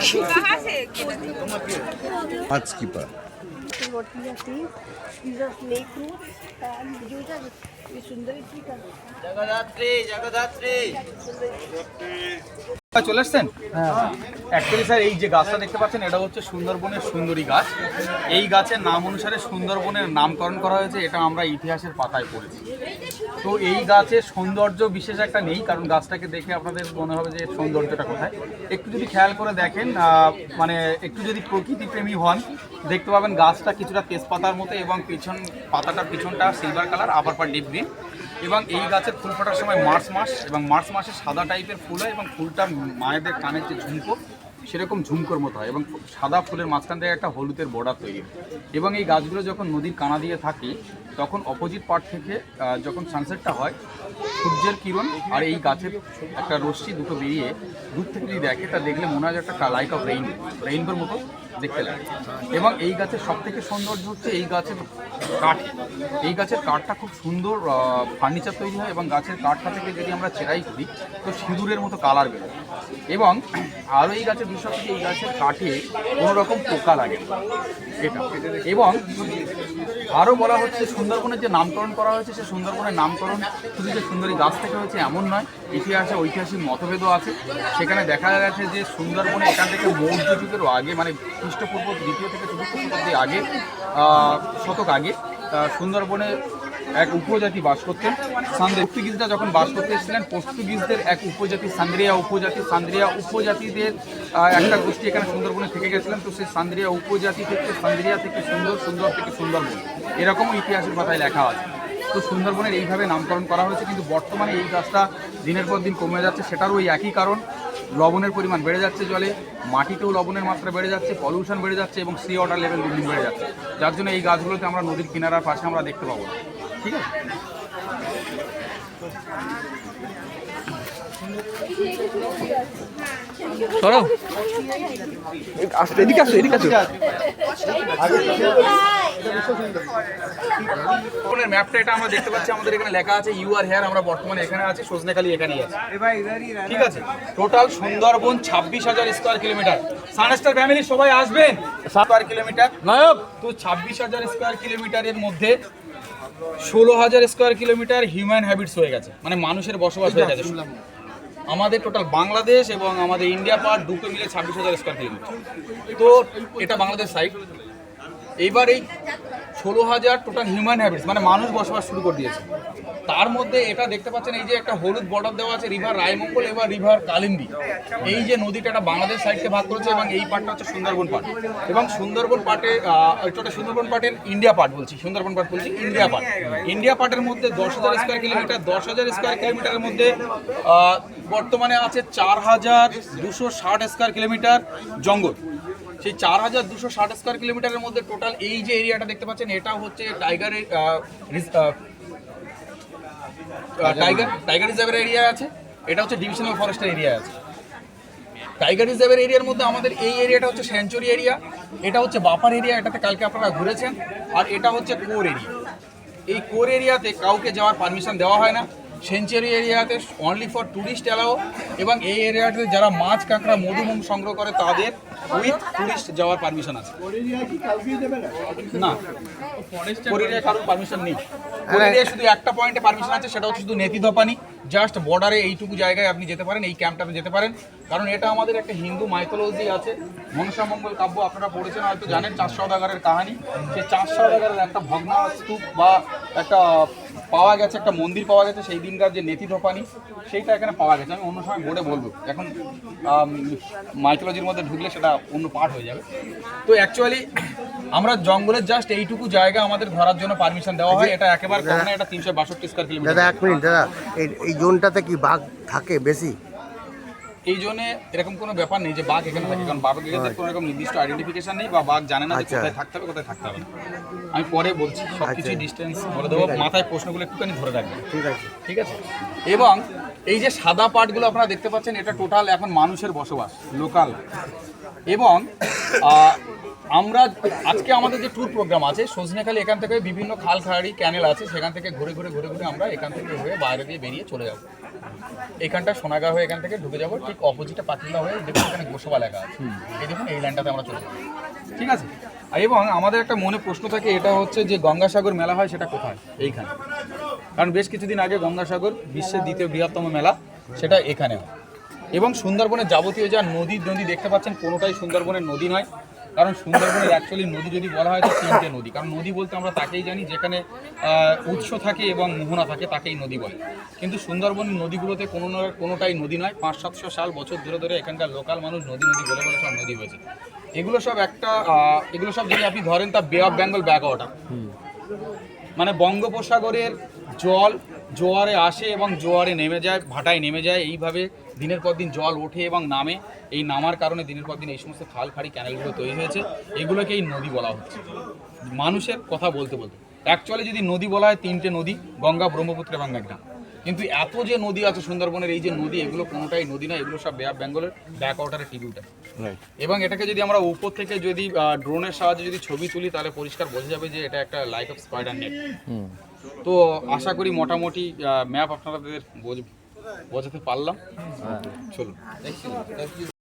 कहाँ से Arts keeper. what we actually sir এই যে গাছটা দেখতে পাচ্ছেন, এটা হচ্ছে সুন্দরবনের সুন্দরী গাছ। এই গাছের নাম অনুসারে সুন্দরবনের নামকরণ করা হয়েছে, এটা আমরা ইতিহাসের পাতায় পড়েছি। তো এই গাছের সৌন্দর্য বিশেষ একটা নেই, কারণ গাছটাকে দেখে আপনাদের মনে হবে যে সৌন্দর্যটা কোথায়। একটু যদি খেয়াল করে দেখেন মানে একটু যদি প্রকৃতি প্রেমী হন, দেখতে পাবেন গাছটা কিছুটা তেজপাতার মতো এবং পিছন, পাতাটার পিছনটা silver colour upper part deep green এবং এই গাছের ফুল ফোটার সময় মার্চ মাস, এবং মার্চ মাসে সাদা টাইপের ফুল হয় এবং ফুলটা মায়েদের কানের যে ঝুমকো সেরকম ঝুমকোর মতো হয় এবং সাদা ফুলের মাঝখান থেকে একটা হলুদের বর্ডার তৈরি হয়। এবং এই গাছগুলো যখন নদীর কানা দিয়ে থাকে তখন অপোজিট পার্ট থেকে যখন সানসেটটা হয়, সূর্যের কিরণ আর এই গাছের একটা রশ্মি দুটো বেরিয়ে দূর থেকে যদি দেখে, তা দেখলে মনে হয় একটা লাইক অফ রেইন রেইনবোর মতো দেখতে লাগে। এবং এই গাছের সব থেকে সৌন্দর্য হচ্ছে এই গাছের কাঠ। এই গাছের কাঠটা খুব সুন্দর ফার্নিচার তৈরি হয় এবং গাছের কাঠটা থেকে যদি আমরা চেরাই করি, তো সিঁদুরের মতো কালার বেরোয়। এবং আরও এই গাছের বিষয় হচ্ছে, এই গাছের কাঠে কোনো রকম পোকা লাগে। এটা। এবং আরও বলা হচ্ছে সুন্দরবনের যে নামকরণ করা হয়েছে, সে সুন্দরবনের নামকরণ শুধু যে সুন্দরী গাছ থেকে হয়েছে এমন নয়, ইতিহাসে ঐতিহাসিক মতভেদও আছে। সেখানে দেখা গেছে যে সুন্দরবনে এখান থেকে মৌর্য যুগেরও আগে মানে খ্রিস্টপূর্ব দ্বিতীয় থেকে চতুর্থ শতাব্দী আগে শতক আগে সুন্দরবনে এক উপজাতি বাস করতেন। সান্দ্রে পর্তুগিজরা যখন বাস করতে এসেছিলেন, পর্তুগিজদের এক উপজাতি সান্দ্রিয়া উপজাতি সান্দ্রিয়া, উপজাতিদের একটা গোষ্ঠী এখানে সুন্দরবনে থেকে গেছিলেন। তো সেই সান্দ্রিয়া উপজাতি থেকে সান্দ্রিয়া থেকে সুন্দর সুন্দর থেকে সুন্দরবন। এরকমও ইতিহাসের কথায় লেখা আছে। তো সুন্দরবনের এইভাবে নামকরণ করা হয়েছে, কিন্তু বর্তমানে এই গাছটা দিনের পর দিন কমে যাচ্ছে। সেটারও ওই একই কারণ, লবণের পরিমাণ বেড়ে যাচ্ছে জলে, মাটিতেও লবণের মাত্রা বেড়ে যাচ্ছে, পলিউশন বেড়ে যাচ্ছে এবং সি ওয়াটার লেভেল দিন বেড়ে যাচ্ছে। যার জন্য এই গাছগুলোতে আমরা নদীর কিনারার পাশে আমরা দেখতে পাবো। ঠিক আছে। সরো। আসো এদিকে আসো এদিকে আসো। ম্যাপটা এটা আমরা দেখতে পাচ্ছি আমাদের এখানে লেখা আছে ইউ আর হেয়ার আমরা বর্তমানে এখানে আছি সজনেখালি এখানেই আছে। ঠিক আছে? টোটাল সুন্দরবন ছাব্বিশ হাজার স্কোয়ার কিলোমিটার সানস্টার ফ্যামিলি সবাই আসবেন? স্কোয়ার কিলোমিটার নায়ক! তো ছাব্বিশ হাজার স্কোয়ার কিলোমিটারের মধ্যে ষোলো হাজার স্কোয়ার কিলোমিটার হিউম্যান হ্যাবিটস হয়ে গেছে। মানে মানুষের বসবাস হয়ে গেছে। আমাদের টোটাল বাংলাদেশ এবং আমাদের ইন্ডিয়া পার্ট দুটো মিলে ছাব্বিশ হাজার স্কোয়ার কিলোমিটার তো এটা বাংলাদেশ সাইড এইবার এই ষোলো হাজার টোটাল হিউম্যান হ্যাবিটস মানে মানুষ বসবাস শুরু করে দিয়েছে। তার মধ্যে এটা দেখতে পাচ্ছেন, এই যে একটা হলুদ বর্ডার দেওয়া আছে রিভার রায়মঙ্গল, এবার রিভার কালিন্দী। এই যে নদীটা এটা বাংলাদেশ সাইডকে ভাগ করেছে এবং এই পার্টটা হচ্ছে সুন্দরবন পার্ট এবং সুন্দরবন পার্টে এটা সুন্দরবন পার্টের ইন্ডিয়া পার্ট বলছি, সুন্দরবন পার্ট বলছি ইন্ডিয়া পার্ট ইন্ডিয়া পার্টের মধ্যে দশ হাজার স্কোয়ার কিলোমিটার দশ হাজার স্কোয়ার কিলোমিটারের মধ্যে বর্তমানে আছে চার হাজার দুশো ষাট স্কোয়ার কিলোমিটার জঙ্গল। সেই চার হাজার দুশো ষাট স্কোয়ার কিলোমিটারের মধ্যে টোটাল এই যে এরিয়াটা দেখতে পাচ্ছেন, এটা হচ্ছে টাইগারের টাইগার টাইগার রিজার্ভের এরিয়া আছে। এটা হচ্ছে ডিভিশনাল ফরেস্টের এরিয়া আছে। টাইগার রিজার্ভের এরিয়ার মধ্যে আমাদের এই এরিয়াটা হচ্ছে স্যাঞ্চুরি এরিয়া। এটা হচ্ছে বাপার এরিয়া, এটাতে কালকে আপনারা ঘুরেছেন। আর এটা হচ্ছে কোর এরিয়া। এই কোর এরিয়াতে কাউকে যাওয়ার পারমিশন দেওয়া হয় না। সেঞ্চুরি এরিয়াতে অনলি ফর ট্যুরিস্ট অ্যালাও এবং এই এরিয়াতে যারা মাছ কাঁকড়া মধুমোম সংগ্রহ করে তাদের উইথ ট্যুরিস্ট যাওয়ার পারমিশন আছে। না কোর কারোর পারমিশন নেই শুধু একটা পয়েন্টে পারমিশন আছে সেটা হচ্ছে শুধু নেতি ধপানি জাস্ট বর্ডারে এইটুকু জায়গায় আপনি যেতে পারেন এই ক্যাম্পটাতে যেতে পারেন। কারণ এটা আমাদের একটা হিন্দু মাইথোলজি আছে। মনসা মঙ্গল কাব্য আপনারা পড়েছেন, হয়তো জানেন চার সওদাগারের কাহানি। সেই চার সওদাগারের একটা ভগ্না স্তূপ বা একটা পাওয়া গেছে, একটা মন্দির পাওয়া গেছে, সেই দিনকার যে নেতি ধপানি সেইটা এখানে পাওয়া গেছে। আমি অন্য সময় বোর্ডে বলব। এখন মাইথোলজির মধ্যে ঢুকলে সেটা অন্য পার্ট হয়ে যাবে। তো অ্যাকচুয়ালি আমরা জঙ্গলের জাস্ট এইটুকু জায়গা আমাদের ধরার জন্য পারমিশন দেওয়া হয়। এটা একেবারে এটা তিনশো বাষট্টি স্কোয়ার কিলোমিটার দাদা, এক মিনিট দাদা। এই জোনটাতে কি বাঘ থাকে বেশি? এই জন্য এরকম কোনো ব্যাপার নেই যে বাঘ এখানে থাকে কারণ বাঘের কোনো রকম নির্দিষ্ট আইডেন্টিফিকেশন নেই বা বাঘ জানে না যে আচ্ছা। কোথায় থাকতে হবে কোথায় থাকতে হবে না। আমি পরে বলছি সব কিছুই ডিস্টেন্স বলে দেবো মাথায় প্রশ্নগুলো একটুখানি ধরে রাখবেন ঠিক আছে। ঠিক আছে? এবং এই যে সাদা পাটগুলো আপনারা দেখতে পাচ্ছেন এটা টোটাল এখন মানুষের বসবাস লোকাল এবং আমরা আজকে আমাদের যে ট্যুর প্রোগ্রাম আছে, সজনেখালি এখান থেকে বিভিন্ন খাল খাড়ি ক্যানেল আছে, সেখান থেকে ঘুরে ঘুরে ঘুরে ঘুরে আমরা এখান থেকে হয়ে বাইরে দিয়ে বেরিয়ে চলে যাব। এখানটা সোনাগা হয়ে এখান থেকে ঢুকে যাব, ঠিক অপোজিটে পাতিলা হয়ে দেখুন এখানে গোসবা লেখা আছে। এই দেখুন, এই লাইনটাতে আমরা চলে যাব। ঠিক আছে? এবং আমাদের একটা মনে প্রশ্ন থাকে, এটা হচ্ছে যে গঙ্গাসাগর মেলা হয় সেটা কোথায়? এইখানে। কারণ বেশ কিছুদিন আগে গঙ্গাসাগর বিশ্বের দ্বিতীয় বৃহত্তম মেলা, সেটা এখানে এবং সুন্দরবনের যাবতীয় যা নদী নদী দেখতে পাচ্ছেন, কোনোটাই সুন্দরবনের নদী নয়। কারণ সুন্দরবনের অ্যাকচুয়ালি নদী যদি বলা হয় তো তিনটে নদী। কারণ নদী বলতে আমরা তাকেই জানি যেখানে উৎস থাকে এবং মোহনা থাকে তাকেই নদী বলে। কিন্তু সুন্দরবনের নদীগুলোতে কোনো না- কোনোটাই নদী নয়। পাঁচ সাতশো সাল বছর ধরে ধরে এখানকার লোকাল মানুষ নদী নদী বলে বলে সব নদী হয়েছে। এগুলো সব একটা এগুলো সব যদি আপনি ধরেন তা বে অফ বেঙ্গল ব্যাক ওয়াটার মানে বঙ্গোপসাগরের জল জোয়ারে আসে এবং জোয়ারে নেমে যায় ভাটায় নেমে যায়। এইভাবে দিনের পর দিন জল ওঠে এবং নামে। এই নামার কারণে দিনের পর দিন এই সমস্ত খাল খাড়ি ক্যানেলগুলো তৈরি হয়েছে। এগুলোকে এই নদী বলা হচ্ছে। মানুষের কথা বলতে বলতে। অ্যাকচুয়ালি যদি নদী বলা হয় তিনটে নদী গঙ্গা ব্রহ্মপুত্র এবং মেঘনা কিন্তু এত যে নদী আছে সুন্দরবনের এই যে নদী এগুলো কোনোটাই নদী না এগুলো সব বে অফ বেঙ্গলের ব্যাক ওয়াটারের টিবিউটা এবং এটাকে যদি আমরা উপর থেকে যদি ড্রোনের সাহায্যে যদি ছবি তুলি তাহলে পরিষ্কার বোঝা যাবে যে এটা একটা লাইক অফ স্পাইডার নেট তো আশা করি মোটামুটি ম্যাপ আপনাদের বোঝ- বোঝাতে পারলাম। চলুন।